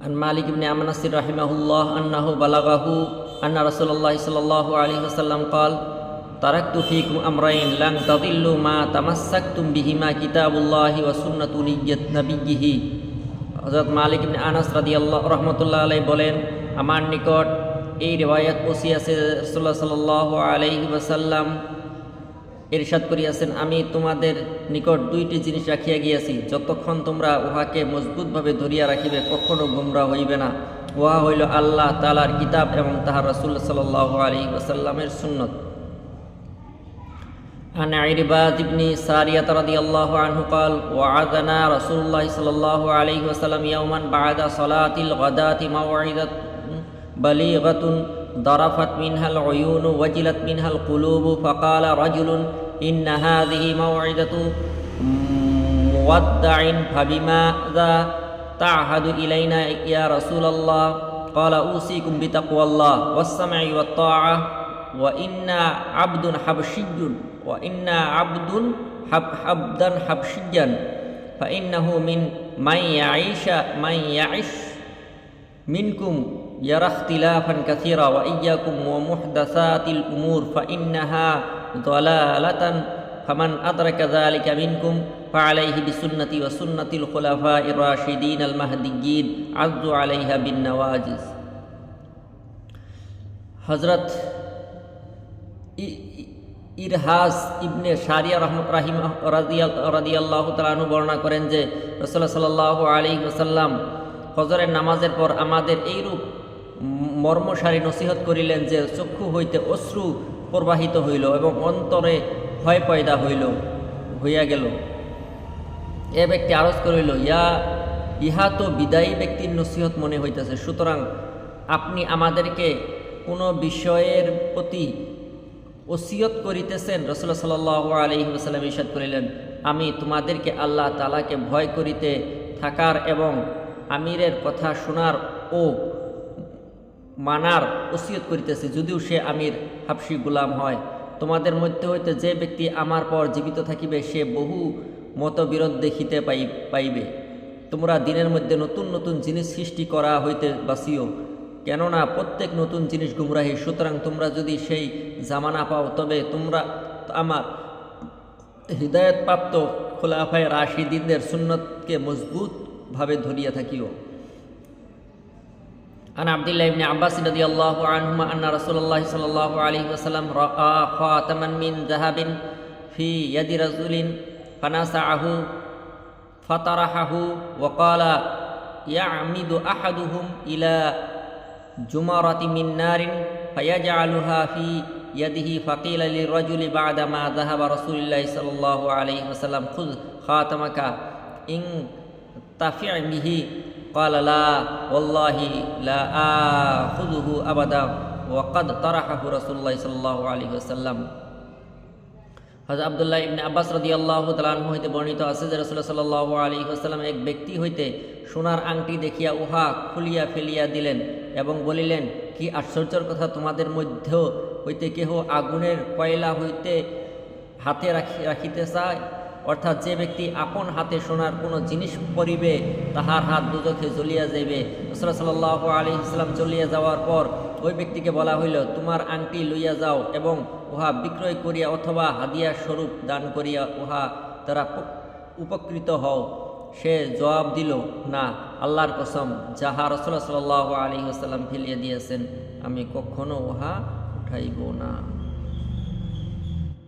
عن مالك بن أنس رحمه الله أنه بلغه أن رسول الله صلى الله عليه وسلم قال تركت فيكم أمرين لن تضلوا ما تمسكتم بهما كتاب الله وسنة نية نبيه হজরত মালিক ইবনে আনাস রাদিয়াল্লাহু রহমতুল্লাহ আলাই বলেন আমার নিকট এই রিওয়ায়াত পৌঁছি আছে রাসূলুল্লাহ সাল্লাল্লাহু আলাইহি ওয়াসাল্লাম ইরশাদ করিয়াছেন আমি তোমাদের নিকট দুইটি জিনিস রাখিয়া গিয়াছি যতক্ষণ তোমরা উহাকে মজবুতভাবে ধরিয়া রাখিবে কখনো গুমরা হইবে না উহা হইল আল্লাহ তালার কিতাব এবং তাহার রসুল সাল্লাহ আলী ওসাল্লামের সুন্নত عن عرباد بن سارية رضي الله عنه قال وعدنا رسول الله صلى الله عليه وسلم يوما بعد صلاة الغداة موعظة بليغة ضرفت منها العيون وجلت منها القلوب فقال رجل إن هذه موعظة مودع فبماذا تعهد إلينا يا رسول الله؟ قال أوصيكم بتقوى الله والسمع والطاعة وإنا عبد حبشي وإنا عبد حب حبدا حبشيا فإنه من من يعيش من يعيش منكم يرى اختلافا كثيرا وإياكم ومحدثات الأمور فإنها ضلالة فمن أدرك ذلك منكم فعليه بسنتي وسنة الخلفاء الراشدين المهديين عزوا عليها بالنواجز হজরত ইরহাস ইবনে সারিয়া রহমত রাহিম রাদিয়াল্লাহ তালাহু বর্ণনা করেন যে রসল্লাহ সাল্লাহ আলী ওসাল্লাম ফজরের নামাজের পর আমাদের এইরূপ মর্মসারী নসিহত করিলেন যে চক্ষু হইতে অশ্রু প্রবাহিত হইল এবং অন্তরে ভয় পয়দা হইল, হইয়া গেল। এ ব্যক্তি আরজ করিল, ইয়া, ইহা তো বিদায়ী ব্যক্তির নসিহত মনে হইতেছে, সুতরাং আপনি আমাদেরকে কোনো বিষয়ের প্রতি ওসিয়ত করিতেছেন? রসুল্লাহ সাল আলহি ওসাল্লাম ইসাদ করিলেন, আমি তোমাদেরকে আল্লাহ তালাকে ভয় করিতে থাকার এবং আমিরের কথা শোনার ও মানার ওসিয়ত করিতেছি, যদিও সে আমির, হাফসি গুলাম হয়। তোমাদের মধ্যে হইতে যে ব্যক্তি আমার পর জীবিত থাকিবে, সে বহু মতবিরোধ দেখিতে পাই পাইবে। তোমরা দিনের মধ্যে নতুন নতুন জিনিস সৃষ্টি করা হইতে বাসিও, কেননা প্রত্যেক নতুন জিনিস গুমরাহী। সুতরাং তোমরা যদি সেই জামানা পাও, তবে তোমরা আমার হৃদয়তপ্রাপ্ত খোলাফায় রাশিদিনদের সুন্নতকে মজবুতভাবে ধরিয়া থাকিও। عن عبد الله بن عباس رضي الله عنهما أن رسول الله صلى الله عليه وسلم رأى خاتما من ذهب في يد رجل فنزعه فطرحه وقال يعمد أحدهم إلى جمرة من نار فيجعلها في يده. فقيل للرجل بعدما ذهب رسول الله صلى الله عليه وسلم خذ خاتمك إن تفع به قال لا والله لا آخذه أبدا وقد طرحه رسول الله صلى الله عليه وسلم হজরত আবদুল্লাহ ইবনে আব্বাস রদি আল্লাহ তালাহ হইতে বর্ণিত আছে যে রসুল্লাহ সাল্লাহ আলী আসসালাম এক ব্যক্তি হইতে সোনার আংটি দেখিয়া উহা খুলিয়া ফেলিয়া দিলেন এবং বলিলেন কি আশ্চর্যের কথা তোমাদের মধ্যেও হইতে কেহ আগুনের কয়লা হইতে হাতে রাখি রাখিতে চায় অর্থাৎ যে ব্যক্তি আপন হাতে সোনার কোনো জিনিস পরিবে, তাহার হাত দুদকে জ্বলিয়া যাইবে। রসুল্লাহ সাল্লাহ আলী ইসলাম চলিয়া যাওয়ার পর ওই ব্যক্তিকে বলা হইল, তোমার আংটি লইয়া যাও এবং উহা বিক্রয় করিয়া অথবা হাদিয়া স্বরূপ দান করিয়া উহা তারা উপকৃত হও। সে জবাব দিল, না, আল্লাহর কসম, যাহা রসুল্লাহ সাল্লাহ আলী আসাল্লাম ফেলিয়া দিয়েছেন, আমি কখনো উহা উঠাইব না।